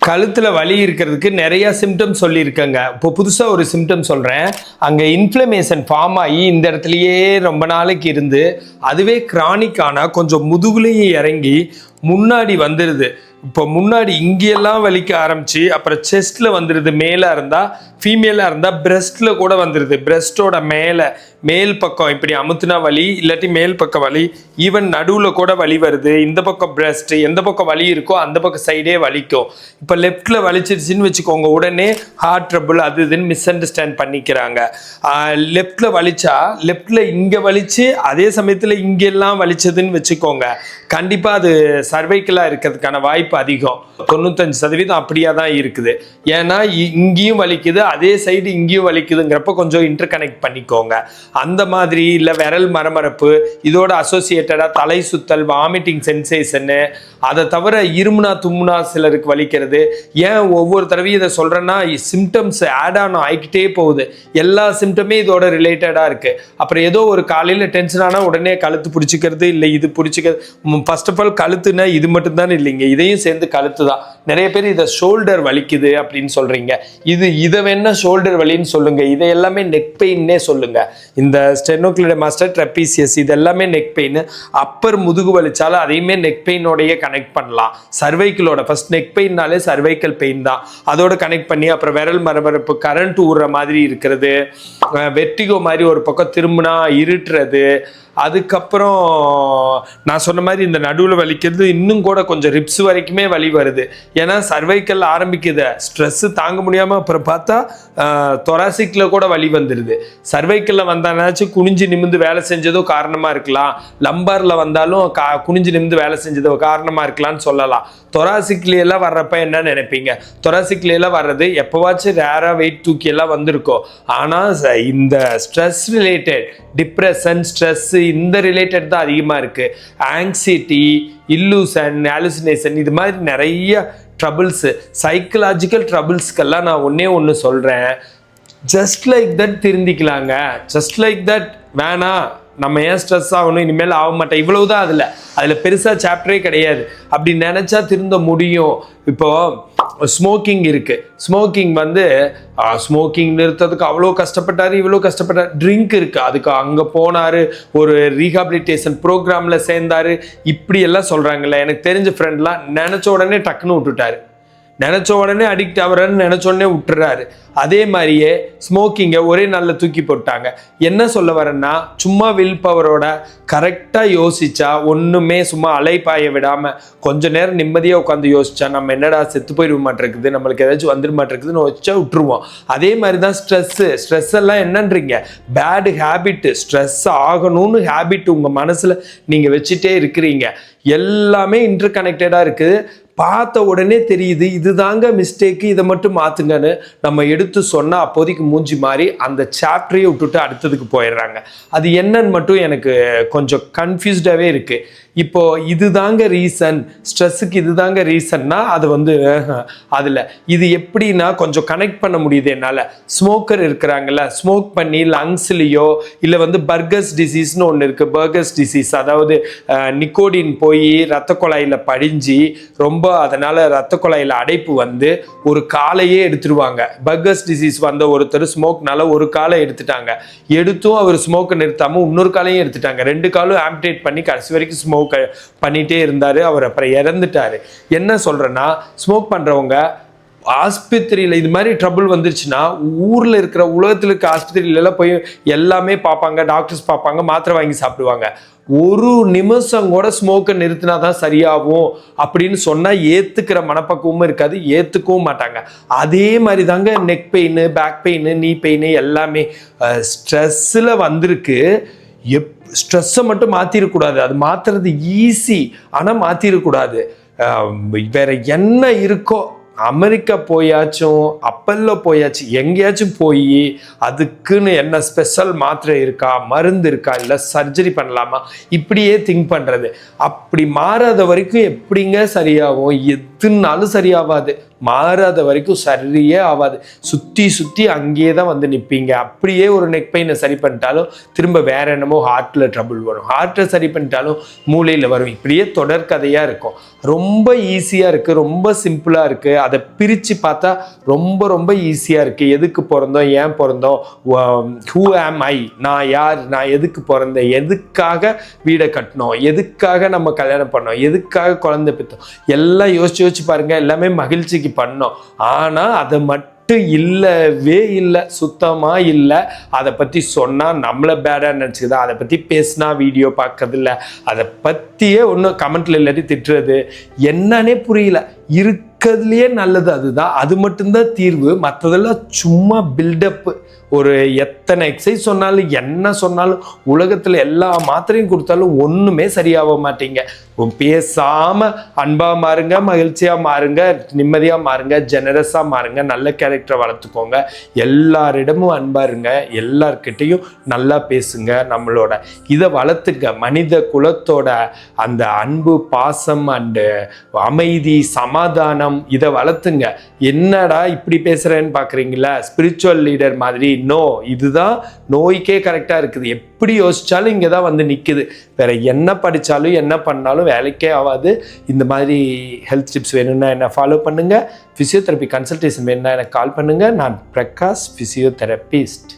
கழுத்தில் வலி இருக்கிறதுக்கு நிறைய சிம்டம் சொல்லியிருக்கேங்க. இப்போ புதுசாக ஒரு சிம்டம் சொல்கிறேன் அங்கே இன்ஃப்ளமேஷன் ஃபார்ம் ஆகி இந்த இடத்துலையே ரொம்ப நாளைக்கு இருந்து அதுவே கிரானிக்கான கொஞ்சம் முதுகுலையும் இறங்கி முன்னாடி வந்துடுது இப்போ முன்னாடி இங்கெல்லாம் வலிக்க ஆரம்பிச்சு அப்புறம் செஸ்ட்ல வந்துடுது மேலே இருந்தால் ஃபீமேலாக இருந்தால் பிரஸ்ட்டில் கூட வந்துடுது பிரெஸ்டோட மேலே மேல் பக்கம் இப்படி அமுத்துனா வலி இல்லாட்டி மேல் பக்கம் வலி ஈவன் நடுவில் கூட வலி வருது. இந்த பக்கம் பிரெஸ்ட் எந்த பக்கம் வலி இருக்கோ அந்த பக்கம் சைடே வலிக்கும். இப்போ லெஃப்டில் வலிச்சிருச்சுன்னு வச்சுக்கோங்க உடனே ஹார்ட் ட்ரபிள் அது இதுன்னு மிஸ் அண்டர்ஸ்டாண்ட் பண்ணிக்கிறாங்க லெஃப்டில் வலிச்சா லெஃப்டில் இங்கே வலிச்சு அதே சமயத்தில் இங்கெல்லாம் வலிச்சதுன்னு வச்சுக்கோங்க. கண்டிப்பாக அது சர்வைக்கலாக இருக்கிறதுக்கான வாய்ப்பு அதிகம். தொண்ணூத்தஞ்சு சதவீதம் அப்படியே தான் இருக்குது. ஏன்னா இ- இங்கேயும் வலிக்குது அதே சைடு இங்கேயும் வலிக்குதுங்கிறப்ப கொஞ்சம் இன்டர் கனெக்ட் பண்ணிக்கோங்க. அந்த மாதிரி இல்லை விரல் மரமரப்பு இதோட அசோசியேட்டடாக தலை சுத்தல் வாமிட்டிங் சென்சேஷனு அதை தவிர இருமுனா தும்முனா சிலருக்கு வலிக்கிறது. ஏன் ஒவ்வொரு தடவையும் இதை சொல்கிறேன்னா சிம்டம்ஸ் ஆட் ஆன் ஆகிக்கிட்டே போகுது. எல்லா சிம்டமே இதோட ரிலேட்டடாக இருக்குது அப்புறம் ஏதோ ஒரு காலையில் டென்ஷன் ஆனால் உடனே கழுத்து பிடிச்சிக்கிறது இல்லை இது பிடிச்சிக்கிறது. ஃபர்ஸ்ட் ஆஃப் ஆல் கழுத்து கழுத்துனா இது மட்டும்தான் இல்லைங்க. இதையும் சேர்ந்து கழுத்து தான் நிறைய பேர் இதை ஷோல்டர் வலிக்குது அப்படின்னு சொல்கிறீங்க இது இதை வேணா ஷோல்டர் வலின்னு சொல்லுங்க. இதை எல்லாமே நெக் பெயின்னே சொல்லுங்க. இந்த ஸ்டெனோக்ளிட மாஸ்டர் ட்ரெப்பீசியஸ் இது எல்லாமே நெக் பெயின் அப்பர் முதுகு வலிச்சாலும் அதையுமே நெக் பெயினோடைய கனெக்ட் பண்ணலாம். சர்வைக்கிளோட ஃபர்ஸ்ட் நெக் பெயின்னாலே சர்வைக்கல் பெயின் தான். அதோட கனெக்ட் பண்ணி அப்புறம் விரல் மரமரப்பு கரண்ட் ஊறுற மாதிரி இருக்கிறது. வெட்டிகோ மாதிரி ஒரு பக்கம் திரும்பினா இருட்டுறது. அதுக்கப்புறம் நான் சொன்ன மாதிரி இந்த நடுவில் வலிக்கிறது இன்னும் கூட கொஞ்சம் ரிப்ஸ் வரைக்குமே வலி வருது. ஏன்னா சர்வைக்கல் ஆரம்பிக்குது. ஸ்ட்ரெஸ்ஸு தாங்க முடியாமல் அப்புறம் பார்த்தா தொராசிக்கில் கூட வலி வந்துடுது சர்வைக்கல்ல வந்தானாச்சும் குனிஞ்சு நிமிந்து வேலை செஞ்சதோ காரணமாக இருக்கலாம். லம்பாரில் வந்தாலும் கா குனிஞ்சு நிமிந்து வேலை செஞ்சதோ காரணமாக இருக்கலாம்னு சொல்லலாம். தொராசிக்ல எல்லாம் வர்றப்ப என்ன நினைப்பீங்க? தொராசிக்கிலேலாம் வர்றது எப்போவாச்சும் ரேராக வெயிட் தூக்கி எல்லாம் வந்திருக்கோம். ஆனால் இந்த ஸ்ட்ரெஸ் ரிலேட்டட் டிப்ரெஷன் ஸ்ட்ரெஸ்ஸு இந்த ரிலேட்டட் தான் அதிகமாக இருக்குது ஆங்ஸைட்டி இல்லூசன் ஆலுசினேஷன் இது மாதிரி நிறைய ட்ரபிள்ஸு சைக்கலாஜிக்கல் ட்ரபிள்ஸ்க்கெல்லாம் நான் ஒன்றே ஒன்று சொல்கிறேன் ஜஸ்ட் லைக் தட் திருந்திக்கலாங்க. ஜஸ்ட் லைக் தட் வேணாம். நம்ம ஏன் ஸ்ட்ரெஸ் ஆகணும்? இனிமேல் ஆக மாட்டேன். இவ்வளவுதான் அதில். அதில் பெருசாக சாப்டரே கிடையாது. அப்படி நினச்சா திருந்த முடியும். இப்போ ஸ்மோக்கிங் இருக்கு. ஸ்மோக்கிங் வந்து ஸ்மோக்கிங் நிறுத்ததுக்கு அவ்வளோ கஷ்டப்பட்டாரு இவ்வளோ கஷ்டப்பட்டார். ட்ரிங்க் இருக்கு. அதுக்கு அங்கே போனார். ஒரு ரீஹாபிலிட்டேஷன் ப்ரோக்ராமில் சேர்ந்தாரு. இப்படி எல்லாம் சொல்கிறாங்கல்ல எனக்கு தெரிஞ்ச ஃப்ரெண்ட்லாம் நினச்ச உடனே டக்குன்னு விட்டுட்டாரு. நினச்ச உடனே அடிக்ட் ஆகிறேன்னு நினச்ச உடனே விட்டுறாரு. அதே மாதிரியே ஸ்மோக்கிங்கை ஒரே நாளில் தூக்கி போட்டாங்க. என்ன சொல்ல வரேன்னா சும்மா வில் பவரோட கரெக்டாக யோசிச்சா ஒன்றுமே சும்மா அலைப்பாய விடாமல் கொஞ்ச நேரம் நிம்மதியாக உட்காந்து யோசிச்சா நம்ம என்னடா செத்து போயிட மாட்டேருக்குது நம்மளுக்கு ஏதாச்சும் வந்துட மாட்டேருக்குதுன்னு வச்சா விட்டுருவோம். அதே மாதிரி தான் ஸ்ட்ரெஸ்ஸு ஸ்ட்ரெஸ் எல்லாம் என்னன்றீங்க? பேடு ஹேபிட்டு ஸ்ட்ரெஸ் ஆகணும்னு ஹேபிட் உங்கள் மனசில் நீங்கள் வச்சுட்டே இருக்கிறீங்க. எல்லாமே இன்டர் கனெக்டடாக இருக்குது. பார்த்த உடனே தெரியுது இதுதாங்க மிஸ்டேக்கு இதை மட்டும் மாற்றுங்கன்னு நம்ம எடுத்து சொன்னால் அப்போதைக்கு மூஞ்சி மாறி அந்த சாப்டரையே விட்டுட்டு அடுத்ததுக்கு போயிடுறாங்க. அது என்னன்னு மட்டும் எனக்கு கொஞ்சம் கன்ஃபியூஸ்டாகவே இருக்குது இப்போ இதுதாங்க ரீசன் ஸ்ட்ரெஸ்ஸுக்கு இதுதாங்க ரீசன்னா அது வந்து அதில் இது எப்படின்னா கொஞ்சம் கனெக்ட் பண்ண முடியுது என்னால். ஸ்மோக்கர் இருக்கிறாங்கல்ல ஸ்மோக் பண்ணி லங்ஸ்லேயோ இல்லை வந்து பர்கஸ் டிசீஸ்னு ஒன்று இருக்குது பர்கஸ் டிசீஸ் அதாவது நிக்கோடின் போய் ரத்த குழாயில் படிஞ்சு ரொம்ப அதனால் ரத்த குழாயில் அடைப்பு வந்து ஒரு காலையே எடுத்துருவாங்க. பர்கஸ் டிசீஸ் வந்த ஒருத்தர் ஸ்மோக்னால ஒரு காலை எடுத்துட்டாங்க. எடுத்தும் அவர் ஸ்மோக்கை நிறுத்தாமல் இன்னொரு காலையும் எடுத்துட்டாங்க. ரெண்டு காலும் ஆம்டேட் பண்ணி கடைசி வரைக்கும் ஸ்மோக் பண்ணிகிட்டே இருந்தார். அவர் அப்புறம் இறந்துட்டார். என்ன சொல்கிறேன்னா ஸ்மோக் பண்ணுறவங்க ஆஸ்பத்திரியில் இது மாதிரி ட்ரபுள் வந்துருச்சுன்னா ஊரில் இருக்கிற உலகத்தில் இருக்க ஆஸ்பத்திரியிலலாம் போய் எல்லாமே பார்ப்பாங்க டாக்டர்ஸ் பார்ப்பாங்க மாத்திரை வாங்கி சாப்பிடுவாங்க. ஒரு நிமிஷம் கூட ஸ்மோக்கை நிறுத்தினா தான் சரியாகும் அப்படின்னு சொன்னால் ஏற்றுக்கிற மனப்பக்குவமும் இருக்காது ஏற்றுக்கவும் மாட்டாங்க. அதே மாதிரி தாங்க neck pain back pain knee pain எல்லாமே ஸ்ட்ரெஸ்ஸில் வந்திருக்கு. எப் ஸ்ட்ரெஸ்ஸை மட்டும் மாற்றிடக்கூடாது அது மாற்றுறது ஈஸி ஆனால் மாற்றிடக்கூடாது வேற என்ன இருக்கோ அமெரிக்கா போயாச்சும் அப்பல்ல போயாச்சும் எங்கேயாச்சும் போய் அதுக்குன்னு என்ன ஸ்பெஷல் மாத்திரை இருக்கா மருந்து இருக்கா இல்லை சர்ஜரி பண்ணலாமா? இப்படியே திங்க் பண்ணுறது அப்படி மாறாத வரைக்கும் எப்படிங்க சரியாகும்? தின்னாலும் சரியாகாது மாறாத வரைக்கும் சரியே ஆகாது சுற்றி சுற்றி அங்கேயே தான் வந்து நிற்பீங்க அப்படியே ஒரு நெக் பெயினை சரி பண்ணிட்டாலும் திரும்ப வேற என்னமோ ஹார்ட்டில் ட்ரபுள் வரும். ஹார்ட்டை சரி பண்ணிட்டாலும் மூளையில் வரும். இப்படியே தொடர்கதையாக இருக்கும். ரொம்ப ஈஸியாக இருக்குது ரொம்ப சிம்பிளாக இருக்குது அதை பிரித்து பார்த்தா ரொம்ப ரொம்ப ஈஸியாக இருக்குது எதுக்கு பிறந்தோம்? ஏன் பிறந்தோம்? ஹூ ஆம் ஐ நான் யார்? நான் எதுக்கு பிறந்தேன்? எதுக்காக வீடை கட்டினோம்? எதுக்காக நம்ம கல்யாணம் பண்ணோம்? எதுக்காக குழந்தை பெற்றோம்? எல்லாம் யோசிச்சு யோசிச்சு பாருங்க எல்லாமே மகிழ்ச்சிக்கு பண்ணோம். ஆனால் அதை மட்டும் இல்லவே இல்லை சுத்தமாக இல்லை. அதை பற்றி சொன்னால் நம்மளை பேடாக நினச்சிக்குதா? அதை பற்றி பேசினா வீடியோ பார்க்கறதில்ல. அதை பற்றியே ஒன்றும் கமெண்ட்ல இல்லாட்டி திட்டுறது. என்னன்னே புரியல. இருக்கிறதுலையே நல்லது அதுதான். அது மட்டும்தான் தீர்வு. மற்றதெல்லாம் சும்மா பில்டப்பு ஒரு எத்தனை எக்ஸசைஸ் சொன்னாலும் என்ன சொன்னாலும் உலகத்தில் எல்லா மாத்திரையும் கொடுத்தாலும் ஒன்றுமே சரியாக மாட்டீங்க. பேசாமல் அன்பாக மாறுங்க மகிழ்ச்சியாக மாறுங்க நிம்மதியாக மாறுங்க ஜெனரஸாக மாறுங்க நல்ல கேரக்டரை வளர்த்துக்கோங்க. எல்லாரிடமும் அன்பாக இருங்க. எல்லார்கிட்டையும் நல்லா பேசுங்க நம்மளோட. இதை வளர்த்துக்க மனித குலத்தோட அந்த அன்பு பாசம் அண்டு அமைதி சமாதானம் இதை வளர்த்துங்க. என்னடா இப்படி பேசுகிறேன்னு பார்க்குறீங்களா ஸ்பிரிச்சுவல் லீடர் மாதிரி. நோ இதுதான் நோய்க்கே கரெக்டாக இருக்குது. எப்படி யோசிச்சாலும் இங்கே தான் வந்து நிற்குது வேற என்ன படித்தாலும் என்ன பண்ணாலும் வேலைக்கே ஆகாது. இந்த மாதிரி ஹெல்த் டிப்ஸ் வேணும்னா என்ன ஃபாலோ பண்ணுங்கள் ஃபிசியோதெரப்பி கன்சல்டேஷன் வேணும்னா எனக்கு கால் பண்ணுங்கள் நான் பிரகாஷ் ஃபிசியோதெரபிஸ்ட்